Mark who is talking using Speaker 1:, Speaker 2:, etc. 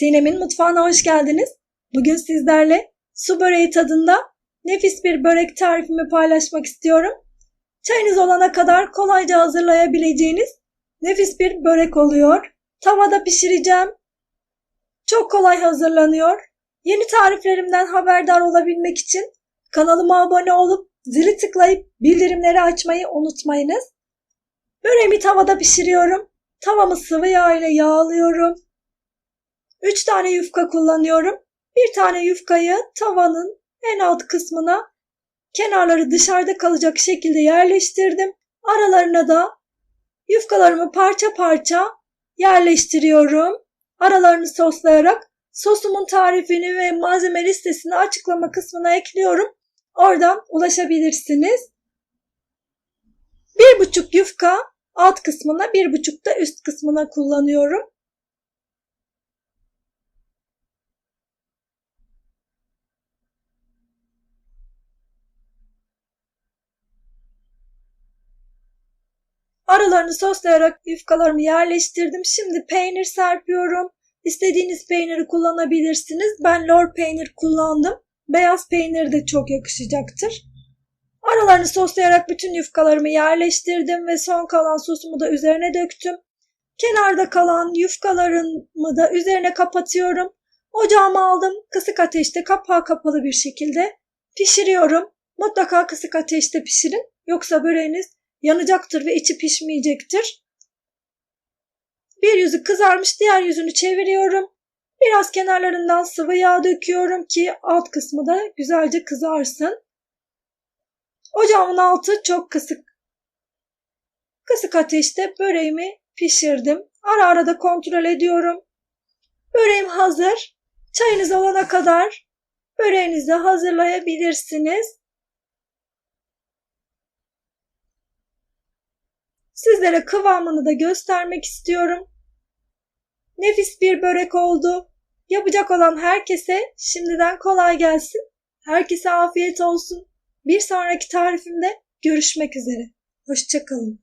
Speaker 1: Sinem'in mutfağına hoş geldiniz. Bugün sizlerle su böreği tadında nefis bir börek tarifimi paylaşmak istiyorum. Çayınız olana kadar kolayca hazırlayabileceğiniz nefis bir börek oluyor. Tavada pişireceğim. Çok kolay hazırlanıyor. Yeni tariflerimden haberdar olabilmek için kanalıma abone olup zili tıklayıp bildirimleri açmayı unutmayınız. Böreğimi tavada pişiriyorum. Tavamı sıvı yağ ile yağlıyorum. 3 tane yufka kullanıyorum. Bir tane yufkayı tavanın en alt kısmına kenarları dışarıda kalacak şekilde yerleştirdim. Aralarına da yufkalarımı parça parça yerleştiriyorum. Aralarını soslayarak sosumun tarifini ve malzeme listesini açıklama kısmına ekliyorum. Oradan ulaşabilirsiniz. Bir buçuk yufka alt kısmına bir buçuk da üst kısmına kullanıyorum. Aralarını soslayarak yufkalarımı yerleştirdim. Şimdi peynir serpiyorum. İstediğiniz peyniri kullanabilirsiniz. Ben lor peynir kullandım. Beyaz peynir de çok yakışacaktır. Aralarını soslayarak bütün yufkalarımı yerleştirdim ve son kalan sosumu da üzerine döktüm. Kenarda kalan yufkalarımı da üzerine kapatıyorum. Ocağıma aldım. Kısık ateşte kapağı kapalı bir şekilde pişiriyorum. Mutlaka kısık ateşte pişirin. Yoksa böreğiniz yanacaktır ve içi pişmeyecektir. Bir yüzü kızarmış diğer yüzünü çeviriyorum. Biraz kenarlarından sıvı yağ döküyorum ki alt kısmı da güzelce kızarsın. Ocağımın altı çok kısık. Kısık ateşte böreğimi pişirdim. Ara ara da kontrol ediyorum. Böreğim hazır. Çayınız olana kadar böreğinizi hazırlayabilirsiniz. Sizlere kıvamını da göstermek istiyorum. Nefis bir börek oldu. Yapacak olan herkese şimdiden kolay gelsin. Herkese afiyet olsun. Bir sonraki tarifimde görüşmek üzere. Hoşçakalın.